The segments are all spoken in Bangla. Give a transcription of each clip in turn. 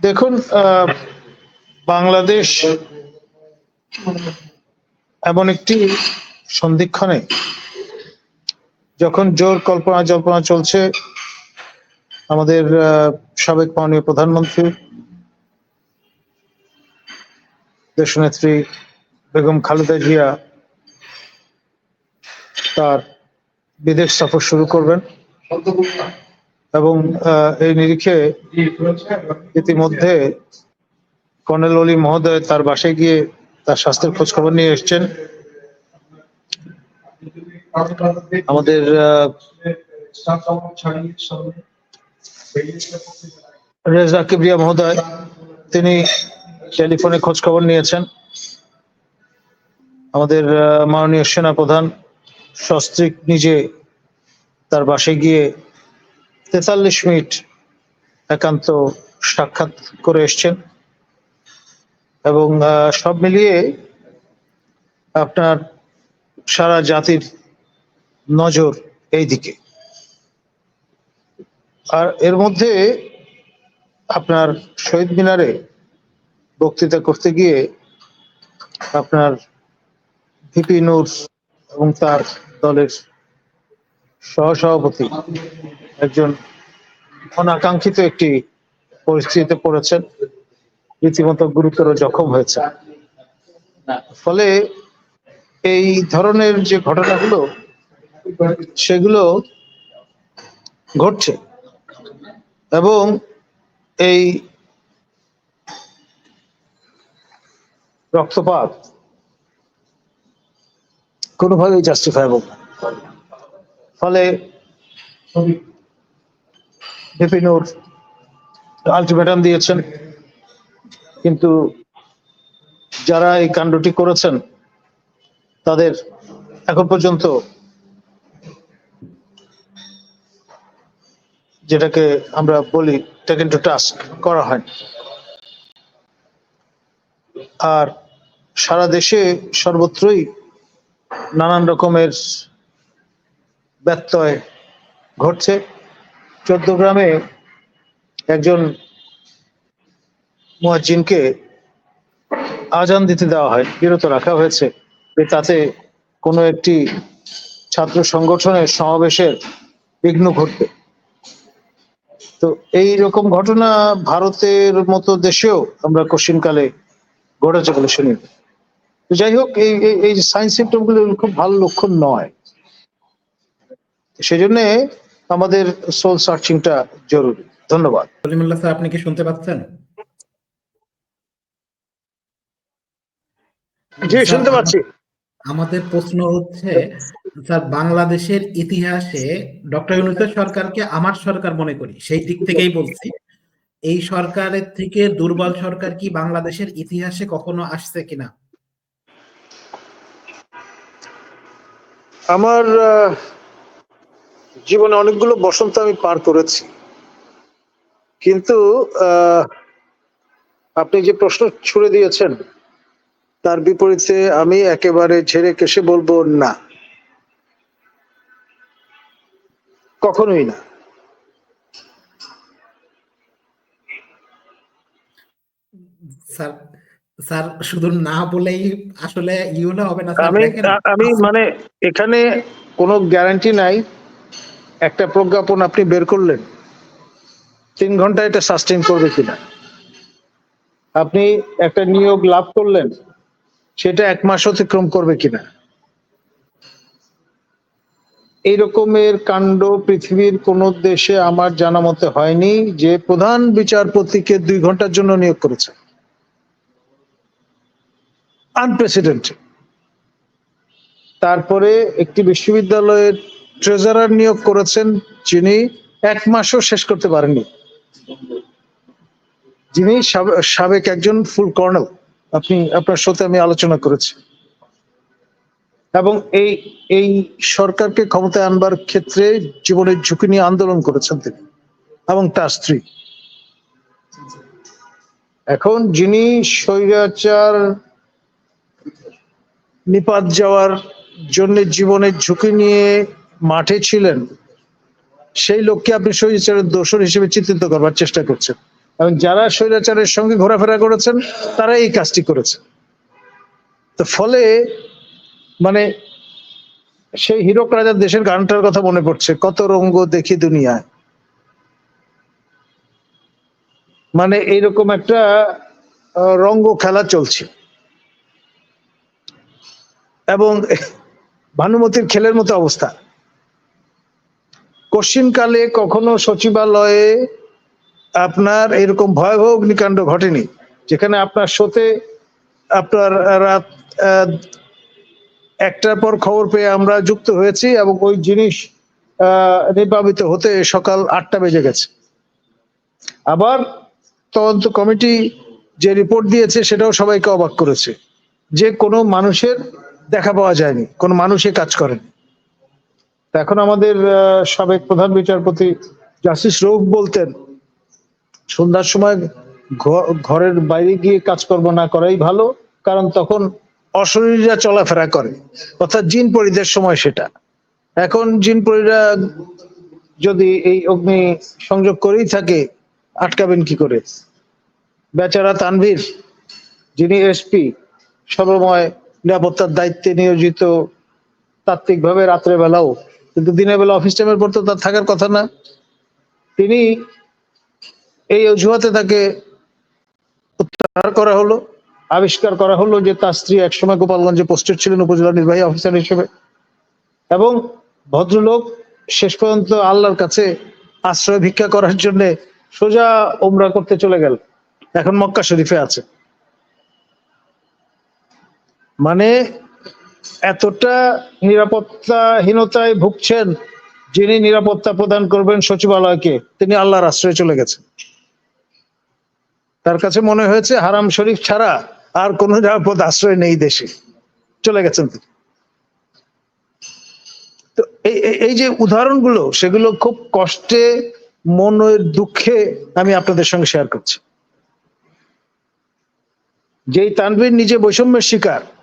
দেখুন বাংলাদেশ এমন একটি সন্ধিক্ষণে যখন জোর কল্পনা জল্পনা চলছে, আমাদের সাবেক মাননীয় প্রধানমন্ত্রী, দেশনেত্রী বেগম খালেদা জিয়া তার বিদেশ সফর শুরু করবেন। এবং এই নিরিখে ইতিমধ্যে কর্নেল অলি মহোদয় তার বাসায় গিয়ে তার স্বাস্থ্যের খোঁজ খবর নিয়ে এসছেন। আমাদের রেজা কিবরিয়া মহোদয়, তিনি টেলিফোনে খোঁজ খবর নিয়েছেন। আমাদের মাননীয় সেনা প্রধান সস্ত্রীক নিজে তার বাসে গিয়ে তেতাল্লিশ মিনিট একান্ত সাক্ষাৎ করে এসছেন। এবং সব মিলিয়ে আপনার সারা জাতির নজর এই দিকে আর এর মধ্যে আপনার শহীদ মিনারে বক্তৃতা করতে গিয়ে আপনার ভিপি নূর এবং তার দলের সহসভাপতি একজন অনাকাঙ্ক্ষিত একটি পরিস্থিতিতে পড়েছেন, রীতিমতো গুরুতর জখম হয়েছে ফলে এই ধরনের যে ঘটনাগুলো, সেগুলো ঘটছে এবং এই রক্তপাত কোনোভাবেই জাস্টিফাইবল ফলে বিপিনুর আলটিমেটাম দিয়েছেন। কিন্তু যারা এই কাণ্ডটি করেছেন, তাদের এখন পর্যন্ত যেটাকে আমরা বলি টেকেন টু টাস্ক করা হয় আর সারা দেশে সর্বত্রই নানান রকমের ব্যত্যয় ঘটছে। চোদ্দ গ্রামে একজন মুয়াজ্জিনকে আজান দিতে দেওয়া হয়, বিরত রাখা হয়েছে। তাতে কোনো একটি ছাত্র সংগঠনের সমাবেশের বিঘ্ন ঘটবে। তো এই রকম ঘটনা ভারতের মতো দেশেও আমরা কশিনকালে ঘটেছে বলে শুনি। যাই হোক, এই, এই- এই সাইন্স সিমটমগুলো খুব ভালো লক্ষণ নয়। সেজন্য আমাদের সোল সার্চিংটা জরুরি। ধন্যবাদ। সলিমুল্লাহ স্যার আপনি কি শুনতে পাচ্ছেন? জি শুনতে পাচ্ছি। আমাদের প্রশ্ন হচ্ছে স্যার বাংলাদেশের ইতিহাসে ডক্টর ইউনুসের সরকারকে আমার সরকার মনে করি সেই দিক থেকেই বলছি। এই সরকারের থেকে দুর্বল সরকার কি বাংলাদেশের ইতিহাসে কখনো আসছে কিনা? আমার জীবনে অনেকগুলো বসন্ত আমি পার করেছি। কিন্তু আহ, আপনি যে প্রশ্ন ছুড়ে দিয়েছেন তার বিপরীতে আমি একেবারে ঝেড়ে কেসে বলব না। কখনোই না। স্যার স্যার শুধু না বলেই আসলে ইউলে হবে না আমি আমি মানে এখানে কোনো গ্যারান্টি নাই। একটা প্রজ্ঞাপন আপনি বের করলেন, তিন ঘণ্টা এটা সাস্টেন করবে কিনা? আপনি একটা নিয়োগ লাভ করলেন, সেটা এক মাস অতিক্রম করবে কিনা? এইরকমের কাণ্ড পৃথিবীর কোন দেশে আমার জানা মতে হয়নি যে প্রধান বিচারপতিকে দুই ঘণ্টার জন্য নিয়োগ করেছে। আনপ্রেসিডেন্ট তারপরে একটি বিশ্ববিদ্যালয়ের ট্রেজারার নিয়োগ করেছেন যিনি এক মাসও শেষ করতে পারেননি। যিনি সাবেক একজন ফুল কর্নেল। আপনি, আপনার সাথে আমি আলোচনা করেছি। এবং এই এই সরকারকে ক্ষমতায় আনবার ক্ষেত্রে জীবনের ঝুঁকি নিয়ে আন্দোলন করেছেন তিনি এবং তার স্ত্রী। এখন যিনি স্বৈরাচার, নিপাত যাওয়ার জন্য জীবনের ঝুঁকি নিয়ে মাঠে ছিলেন, সেই লোককে আপনি স্বৈরাচারের দোষর হিসেবে চিত্রিত করবার চেষ্টা করছেন। এবং যারা স্বৈরাচারের সঙ্গে ঘোরাফেরা করেছেন, তারা এই কাজটি করেছে তো ফলে মানে সেই হীরক রাজার দেশের গানটার কথা মনে পড়ছে, কত রঙ্গ দেখি দুনিয়ায়। মানে এইরকম একটা রঙ্গ খেলা চলছে। এবং ভানুমতির খেলের মতো অবস্থা। কশিনকালে কখনো সচিবালয়ে আপনার এরকম ভয়াবহ অগ্নিকাণ্ড ঘটেনি? যেখানে আপনার শোতে আপনার রাত একটার পর খবর পেয়ে আমরা যুক্ত হয়েছি এবং ওই জিনিস আহ, নির্বাপিত হতে সকাল আটটা বেজে গেছে। আবার তদন্ত কমিটি যে রিপোর্ট দিয়েছে সেটাও সবাইকে অবাক করেছে। যে কোনো মানুষের দেখা পাওয়া যায়নি কোনো মানুষে কাজ করেনি। এখন আমাদের সাবেক প্রধান বিচারপতি জাস্টিস রৌফ বলতেন, সন্ধ্যার সময় ঘরের বাইরে গিয়ে কাজকর্ম না করাই ভালো, কারণ তখন অশরীররা চলাফেরা করে। অর্থাৎ জিন পরিদের সময় সেটা। এখন জিন পরিরা যদি এই অগ্নি সংযোগ করেই থাকে, আটকাবেন কি করে? বেচারা তানভীর, যিনি এসপি, সর্বময় নিরাপত্তার দায়িত্বে নিয়োজিত, তাত্ত্বিকভাবে রাত্রে বেলাও কিন্তু দিনের বেলা অফিস টাইমের পর তো তার থাকার কথা না। তিনি এই অজুহাতে তাকে উদ্ধার করা হলো, আবিষ্কার করা হলো যে তার স্ত্রী একসময় গোপালগঞ্জে পোস্টেড ছিলেন উপজেলা নির্বাহী অফিসার হিসেবে। এবং ভদ্রলোক শেষ পর্যন্ত আল্লাহর কাছে আশ্রয় ভিক্ষা করার জন্য সোজা ওমরা করতে চলে গেল। এখন মক্কা শরীফে আছে। মানে এতটা নিরাপত্তাহীনতায় ভুগছেন যিনি নিরাপত্তা প্রদান করবেন সচিবালয়কে, তিনি আল্লাহর আশ্রয়ে চলে গেছেন। তার কাছে মনে হয়েছে, হারাম শরীফ ছাড়া আর কোন নিরাপদ আশ্রয় নেই দেশে। চলে গেছেন তিনি। তো এই যে উদাহরণগুলো, সেগুলো খুব কষ্টে, মনের দুঃখে আমি আপনাদের সঙ্গে শেয়ার করছি। যেই তানবীর নিজে বৈষম্যের শিকার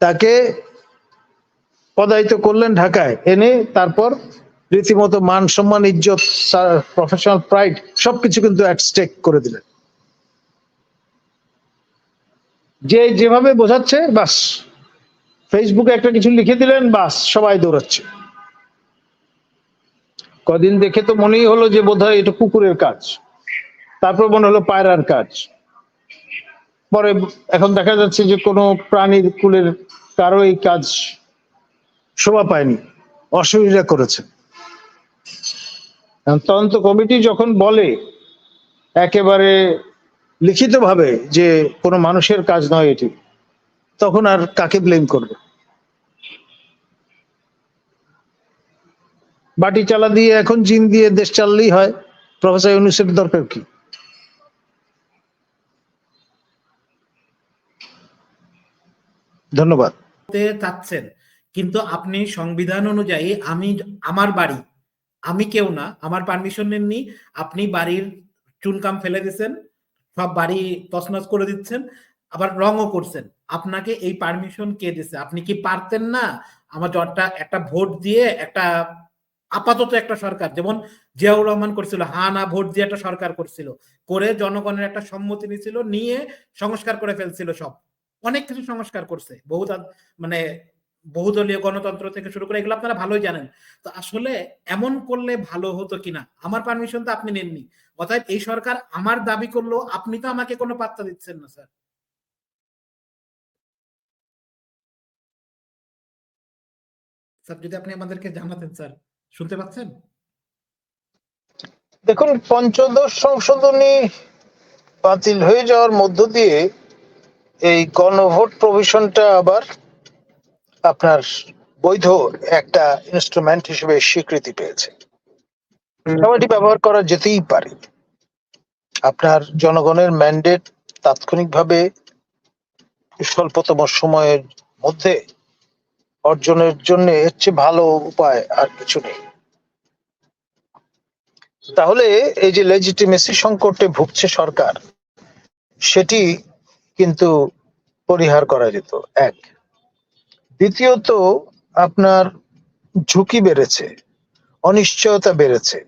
তাকে পদায়িত করলেন ঢাকায়। এনে তারপর রীতিমতো মান সম্মান, ইজ্জত প্রফেশনাল প্রাইড সবকিছু কিন্তু অ্যাট স্টেক করে দিলেন। যে যেভাবে বোঝাচ্ছে, বাস। ফেসবুকে একটা কিছু লিখে দিলেন, বাস, সবাই দৌড়াচ্ছে। কদিন দেখে তো মনেই হলো যে বোধহয় এটা কুকুরের কাজ। তারপর মনে হলো পায়রার কাজ। পরে এখন দেখা যাচ্ছে যে কোনো প্রাণীর কুলের কারও এই কাজ শোভা পায়নি, অসুবিধা করেছে। তদন্ত কমিটি যখন বলে একেবারে লিখিতভাবে যে কোনো মানুষের কাজ নয় এটি, তখন আর কাকে ব্লেম করবে? বাটি চালা দিয়ে এখন জিন দিয়ে দেশ চাললেই হয়, প্রফেসর ইউনুসের দরকার কি? ধন্যবাদ। করতে চাচ্ছেন। কিন্তু আপনি সংবিধান অনুযায়ী আমি আমার বাড়ি, আমি কেউ না, আমার পারমিশন নেননি, আপনি বাড়ির চুনকাম ফেলে দিচ্ছেন, সব বাড়ি তছনছ করে দিচ্ছেন, আবার রঙও করছেন। আপনাকে এই পারমিশন কে দিছে? আপনি কি পারতেন না আমার জটটা একটা ভোট দিয়ে একটা আপাতত একটা সরকার, যেমন জিয়াউর রহমান করছিল, হা না ভোট দিয়ে একটা সরকার করছিল, করে জনগণের একটা সম্মতি নিয়েছিল নিয়ে সংস্কার করে ফেলছিল সব। অনেক কিছু সংস্কার করছে। বহু মানে বহুদলীয় গণতন্ত্র থেকে শুরু করে এগুলো আপনারা ভালোই জানেন। তো আসলে এমন করলে ভালো হতো কিনা? আমার পারমিশন তো আপনি নেননি। অতএব এই সরকার আমার দাবি করল, আপনি তো আমাকে কোনো পাত্তা দিচ্ছেন না স্যার, যদি আপনি আমাদেরকে জানাতেন, স্যার, শুনতে পাচ্ছেন? দেখুন, পঞ্চদশ সংশোধনী বাতিল হয়ে যাওয়ার মধ্য দিয়ে এই গণভোট প্রভিশনটা আবার আপনার বৈধ একটা ইনস্ট্রুমেন্ট হিসেবে স্বীকৃতি পেয়েছে। এটি ব্যবহার করা যেতেই পারে। আপনার জনগণের ম্যান্ডেট তাৎক্ষণিকভাবে স্বল্পতম সময়ের মধ্যে অর্জনের জন্য এর চেয়ে ভালো উপায় আর কিছু নেই। তাহলে এই যে লেজিটিমেসি সংকটে ভুগছে সরকার সেটি কিন্তু পরিহার করা যেত, এক। দ্বিতীয়ত, আপনার ঝুঁকি বেড়েছে, অনিশ্চয়তা বেড়েছে,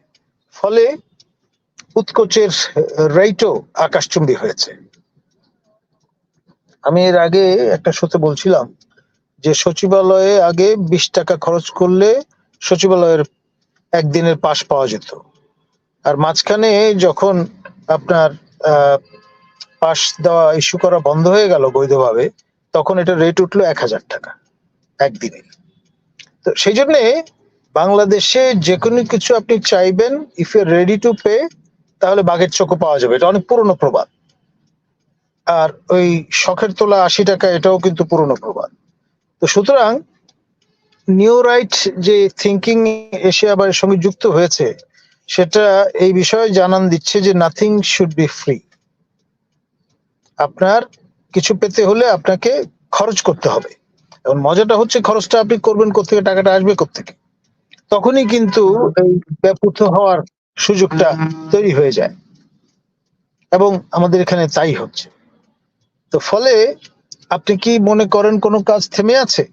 ফলে উৎকোচের রেটও আকাশচুম্বী হয়েছে। আমি এর আগে একটা শোতে বলছিলাম যে সচিবালয়ে আগে বিশ টাকা খরচ করলে সচিবালয়ের একদিনের পাস পাওয়া যেত। আর মাঝখানে যখন আপনার পাস দেওয়া ইস্যু করা বন্ধ হয়ে গেল বৈধভাবে, তখন এটা রেট উঠল এক হাজার টাকা একদিনে। তো সেই জন্যে বাংলাদেশে যে কোনো কিছু আপনি চাইবেন if you ready to pay তাহলে বাঘের চোখও পাওয়া যাবে। এটা অনেক পুরনো প্রবাদ। আর ওই শখের তোলা আশি টাকা, এটাও কিন্তু পুরনো প্রবাদ। তো সুতরাং নিউ রাইট যে থিঙ্কিং এসে আবার সঙ্গে যুক্ত হয়েছে, সেটা এই বিষয়ে জানান দিচ্ছে যে নাথিং শুড বি ফ্রি আপনার কিছু পেতে হলে আপনাকে খরচ করতে হবে। এখন মজাটা হচ্ছে খরচটা আপনি করবেন কোথেকে টাকাটা আসবে কোথেকে তখনই কিন্তু এই হওয়ার সুযোগটা তৈরি হয়ে যায়। এবং আমাদের এখানে তাই হচ্ছে। তো ফলে আপনি কি মনে করেন কোনো কাজ থেমে আছে?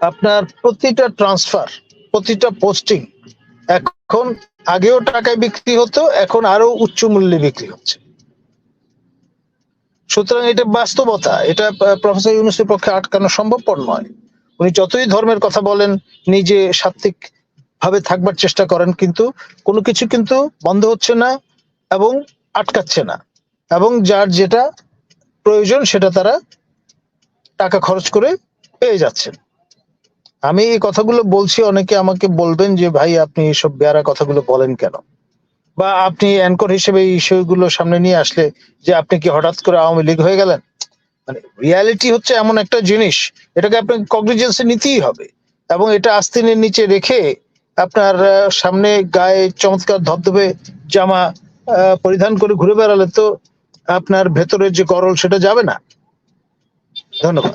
আপনার প্রতিটা ট্রান্সফার, প্রতিটা পোস্টিং এখন আগেও টাকায় বিক্রি হতো, এখন আরও উচ্চ মূল্যে বিক্রি হচ্ছে। সুতরাং এটা বাস্তবতা। এটা প্রফেসর ইউনুসের পক্ষে আটকানো সম্ভবপর নয়। উনি যতই ধর্মের কথা বলেন, নিজে সাত্বিক ভাবে থাকবার চেষ্টা করেন, কিন্তু কোনো কিছু কিন্তু বন্ধ হচ্ছে না এবং আটকাচ্ছে না। এবং যার যেটা প্রয়োজন, সেটা তারা টাকা খরচ করে পেয়ে যাচ্ছেন। আমি এই কথাগুলো বলছি, অনেকে আমাকে বলবেন যে, ভাই, আপনি এসব বেয়ারা কথাগুলো বলেন কেন? বা আপনি অ্যাঙ্কর হিসেবে এই ইস্যুগুলো সামনে নিয়ে আসলে যে আপনি কি হঠাৎ করে আওয়ামী লীগ হয়ে গেলেন? মানে রিয়ালিটি হচ্ছে এমন একটা জিনিস, এটাকে আপনাকে কগনিজেন্সে নিতেই হবে এবং এটা আস্তিনের নিচে রেখে আপনার সামনে গায়ে চমৎকার ধবধবে জামা পরিধান করে ঘুরে বেড়ালে তো আপনার ভেতরের যে করল সেটা যাবে না। ধন্যবাদ।